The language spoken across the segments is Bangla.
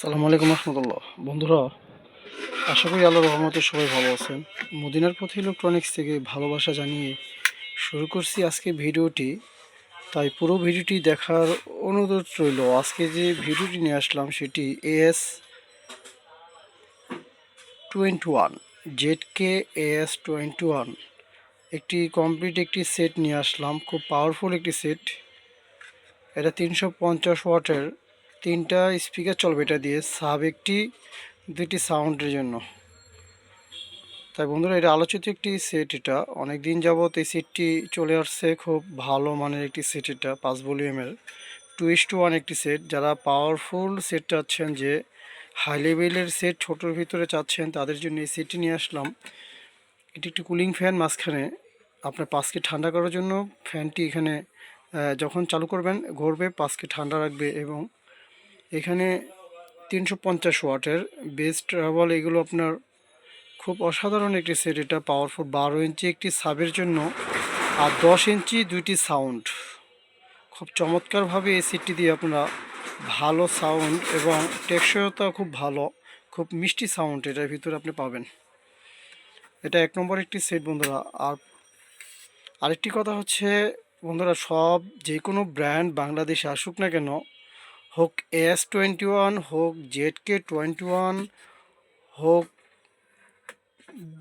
সালামু আলাইকুম রহমতুল্লাহ। বন্ধুরা, আশা করি আল্লাহ রহমতে সবাই ভালো আছেন। মদিনার পথে ইলেকট্রনিক্স থেকে ভালোবাসা জানিয়ে শুরু করছি আজকে ভিডিওটি। তাই পুরো ভিডিওটি দেখার অনুরোধ রইল। আজকে যে ভিডিওটি নিয়ে আসলাম সেটি AS twenty one Z K AS twenty one একটি কমপ্লিট একটি সেট নিয়ে আসলাম। খুব পাওয়ারফুল একটি সেট এটা তিনশো পঞ্চাশ ওয়াটের তিনটা স্পিকার চলবে এটা দিয়ে সাব একটি, দুইটি সাউন্ডের জন্য। তাই বন্ধুরা, এটা আলোচিত একটি সেট এটা। অনেক দিন যাবত এই সেটটি চলে আসছে, খুব ভালো মানের একটি সেট এটা, পাঁচ ভলিউমের। টু ইস টু ওয়ান একটি সেট যারা পাওয়ারফুল সেট চাচ্ছেন যে হাই লেভেলের সেট ছোটোর ভিতরে চাচ্ছেন, তাদের জন্য এই সেটটি নিয়ে আসলাম। এটি একটি কুলিং ফ্যান মাঝখানে। আপনার পাঁচকে ঠান্ডা করার জন্য ফ্যানটি এখানে যখন চালু করবেন, ঘুরবে, পাঁচকে ঠান্ডা রাখবে এবং এখানে তিনশো পঞ্চাশ ওয়াটের বেস্ট ট্রাভেল, এগুলো আপনার খুব অসাধারণ একটি সেট। এটা পাওয়ারফুল বারো ইঞ্চি একটি সাবের জন্য আর দশ ইঞ্চি দুইটি সাউন্ড খুব চমৎকারভাবে এই সেটটি দিয়ে আপনারা ভালো সাউন্ড এবং টেকসইতা খুব ভালো, খুব মিষ্টি সাউন্ড এটার ভিতরে আপনি পাবেন। এটা এক নম্বর একটি সেট বন্ধুরা। আর আরেকটি কথা হচ্ছে, বন্ধুরা সব যে কোনো ব্র্যান্ড বাংলাদেশে আসুক না কেন হোক এস টোয়েন্টি ওয়ান, হোক জেড কে টোয়েন্টি ওয়ান, হোক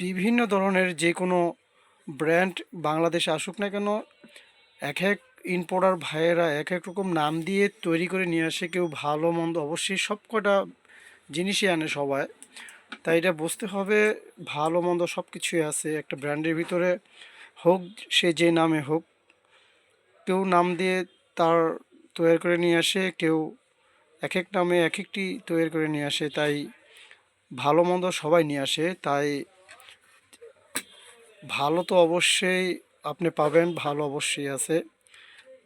বিভিন্ন ধরনের যে কোনো ব্র্যান্ড বাংলাদেশে আসুক না কেন, এক এক ইম্পোর্টার ভাইয়েরা এক এক রকম নাম দিয়ে তৈরি করে নিয়ে আসে, কেউ ভালো মন্দ, অবশ্যই সব কটা জিনিসই আনে সবাই। তাই এটা বুঝতে হবে, ভালো মন্দ সব কিছুই আছে একটা ব্র্যান্ডের ভিতরে, হোক সে যে নামে হোক। কেউ নাম দিয়ে তার তৈরি করে নিয়ে আসে, কেউ এক এক নামে এক একটি তৈরি করে নিয়ে আসে, তাই ভালো মন্দ সবাই নিয়ে আসে, তাই ভালো তো অবশ্যই আপনি পাবেন, ভালো অবশ্যই আছে।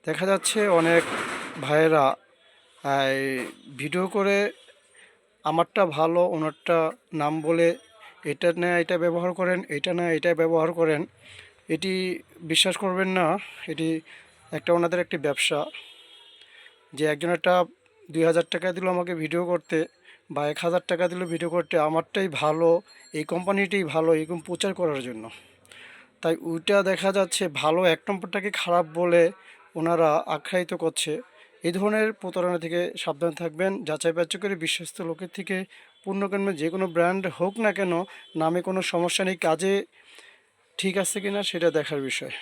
দেখা যাচ্ছে অনেক ভাইয়েরা ভিডিও করে আমারটা ভালো, ওনারটা নাম বলে এটা না এটা ব্যবহার করেন, এটা না এটা ব্যবহার করেন, এটি বিশ্বাস করবেন না, এটি একটা ওনাদের একটি ব্যবসা। যে একজন একটা দুই হাজার টাকা দিল আমাকে ভিডিও করতে বা এক হাজার টাকা দিল ভিডিও করতে, আমারটাই ভালো, এই কোম্পানিটাই ভালো, এরকম প্রচার করার জন্য। তাই ওইটা দেখা যাচ্ছে ভালো, এক নম্বরটাকে খারাপ বলে ওনারা আখ্যায়িত করছে। এই ধরনের প্রতারণা থেকে সাবধান থাকবেন, যাচাই বাচ্চা করে বিশ্বস্ত লোকের থেকে পূর্ণ কিনবেন যে কোনো ব্র্যান্ড হোক না কেন, নামে কোনো সমস্যা নেই, কাজে ঠিক আছে কি না সেটা দেখার বিষয়।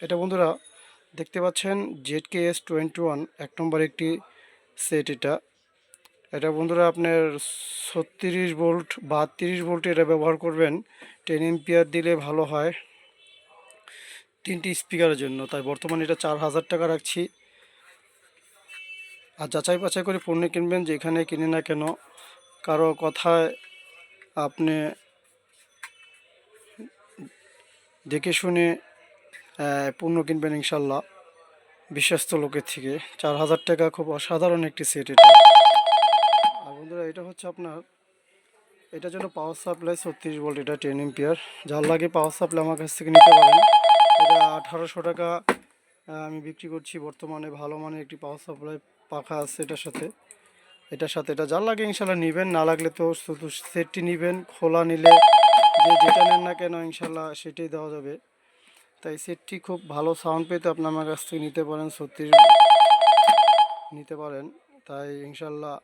এটা বন্ধুরা দেখতে পাচ্ছেন, Z K S twenty one, এক নম্বর একটি সেট এটা এটা বন্ধুরা আপনার ছত্রিশ ভোল্ট বা তিরিশ ভোল্ট এটা ব্যবহার করবেন। টেন এম্পিয়ার দিলে ভালো হয় তিনটি স্পিকারের জন্য। তাই বর্তমানে এটা চার হাজার টাকা রাখছি। আর যাচাই বাছাই করে পণ্য কিনবেন, যেখানে কিনে না কেন। কারও কথায় আপনি দেখে শুনে পণ্য কিনবেন ইনশাল্লাহ। বিশ্বস্ত লোকের থেকে। চার হাজার টাকা খুব অসাধারণ একটি সেট এটা। আর বন্ধুরা, এটা হচ্ছে আপনার, এটার জন্য পাওয়ার সাপ্লাই ছত্রিশ ভোল্ট এটা টেন এম্পিয়ার যার লাগে পাওয়ার সাপ্লাই আমার কাছ থেকে নিতে পারেন। এটা আঠারোশো টাকা আমি বিক্রি করছি। বর্তমানে ভালো মানের একটি পাওয়ার সাপ্লাই পাখা আছে এটার সাথে। এটার সাথে এটা যার লাগে ইনশাল্লাহ নেবেন। না লাগলে তো শুধু সেটটি নেবেন। খোলা নিলে যে যেটা নেন না কেন ইনশাল্লাহ সেটাই দেওয়া যাবে। তাই সেটটি খুব ভালো সাউন্ড পেতে আপনি আমার কাছ থেকে নিতে পারেন, ছত্রিশ নিতে পারেন। তাই ইনশাল্লাহ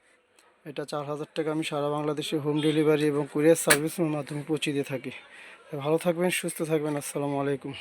এটা চার হাজার টাকা আমি সারা বাংলাদেশে হোম ডেলিভারি এবং কুরিয়ার সার্ভিসের মাধ্যমে পৌঁছে দিয়ে থাকি। ভালো থাকবেন, সুস্থ থাকবেন, আসসালামু আলাইকুম।